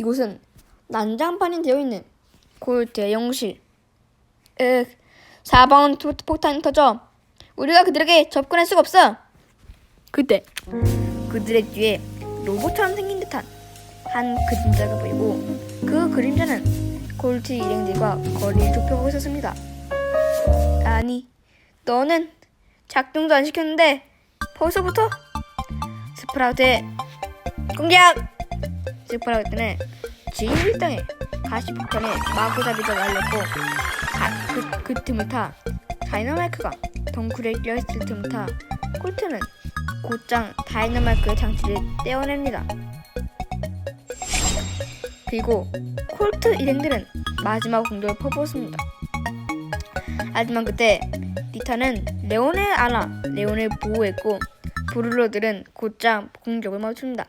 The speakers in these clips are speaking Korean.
이곳은 난장판이 되어 있는 콜트의 영실. 윽, 4번 폭탄이 터져 우리가 그들에게 접근할 수가 없어. 그때 그들의 뒤에 로봇처럼 생긴 듯한 한 그림자가 보이고 그 그림자는 콜트 일행들과 거리를 좁혀가고 있었습니다. 아니, 너는 작동도 안 시켰는데 벌써부터 스프라우트의 공격! 스프라우트는 지인 일당에 가시폭탄에 마구잡이가 날렸고 가, 그, 그 틈을 타 다이너마이크가 덩굴에 끼어있을 틈을 타 콜트는 곧장 다이너마이크의 장치를 떼어냅니다. 그리고 콜트 일행들은 마지막 공격을 퍼부었습니다. 하지만 그때 니타는 레온을 안아 레온을 보호했고 브룰러들은 곧장 공격을 멈춥니다.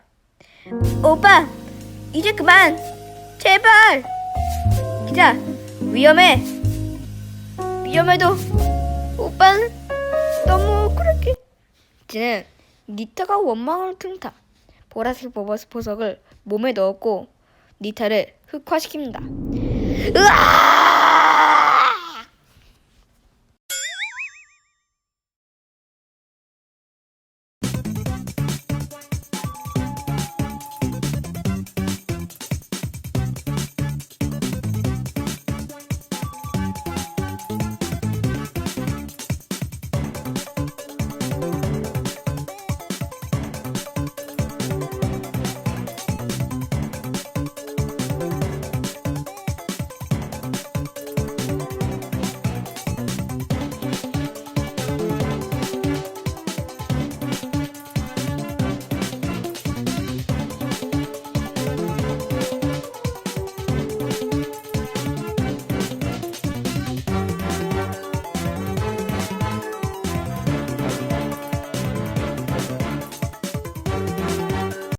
오빠, 이제 그만, 제발. 기자, 위험해. 위험해도 오빠는 너무 그렇게. 지는 니타가 원망을 틈타 보라색 버버스 보석을 몸에 넣었고 니타를 흑화시킵니다. 으아!